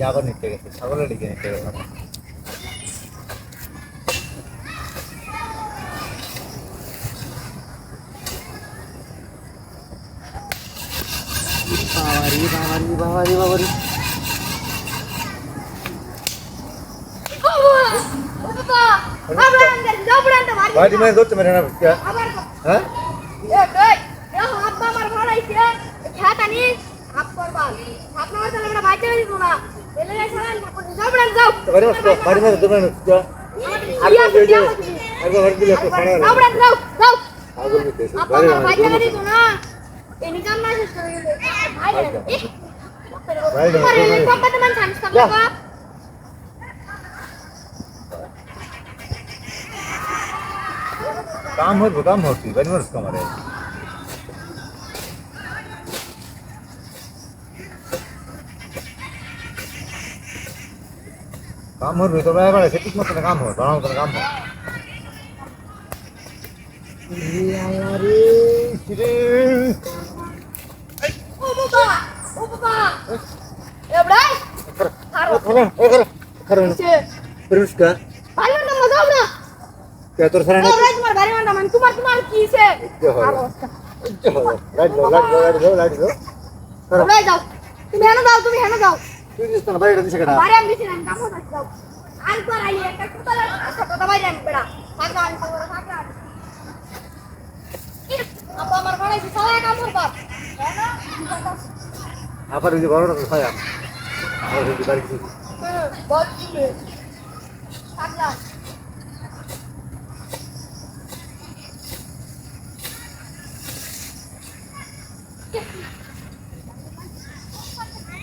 যাবার নিতে গেছে ছাগলের দিকে নিতে গেছে। বাবারি বাবারি বাবারি বাবারি। বাড়ি মানে ধরতে পারে না? হ্যাঁ? काम होत काम होती बारी माणूस कामार কাম হর ভিতরে এবার এসে ঠিক মতন কাম হর ভালো মতন কাম হর তুমি হেন যাও তুমি হেন যাও। তুই দিস না বাইরে দিছে কেডা বাইরে আমি দিছি না কাম হচ্ছে দাও আর পর আই একটা কুতলা একটা কথা বাইরে আমি পড়া থাকলা আমি সঙ্গে থাকলা। আপা আমার ঘরে কি সালা কাম করবা আপার ওই ঘরটা তো সায়া আর ওই বাড়ি কি বল থাকলা।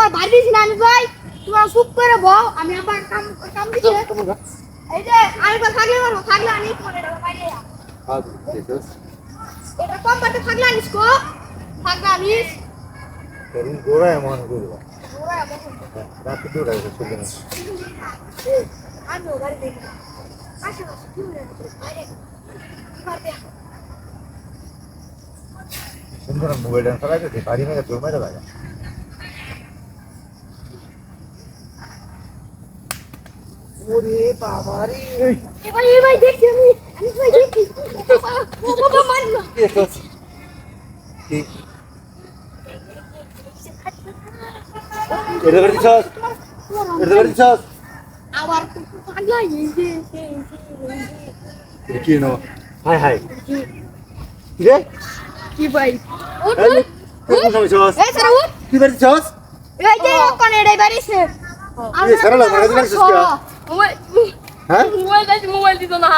তোমার বাড়ি দিছি না আমি ভাই তোমার চুপ করে বও আমি আবার কাম কাম দিছি এই যে আরেকবার থাকলে বলো থাকলে আনিস তোমার এটা বাইরে। হ্যাঁ এটা কম বাটে থাকলে আনিস কো থাকলে আনিস। তোর গোড়া। এমন করবা রাতে দৌড়া চলে না আমি বাড়ি দেখি কি হলো বাইরে। সুন্দর মোবাইল ডান চালাইতে দে বাড়ি মেরে তোর মেরে লাগা ওরে বাবা রে এবার এবার দেখছি আমি আমি ভাই দেখছি বাবা ও বাবা মারলো দেখছস কি এটা করে দিছস এটা করে দিছস আবার থাকলে এই যে কি নো হাই হাই কি রে কি ভাই এই কি এই যে বাড়িছে মারা কি হ্যাঁ? মোবাইল মোবাইল দিত না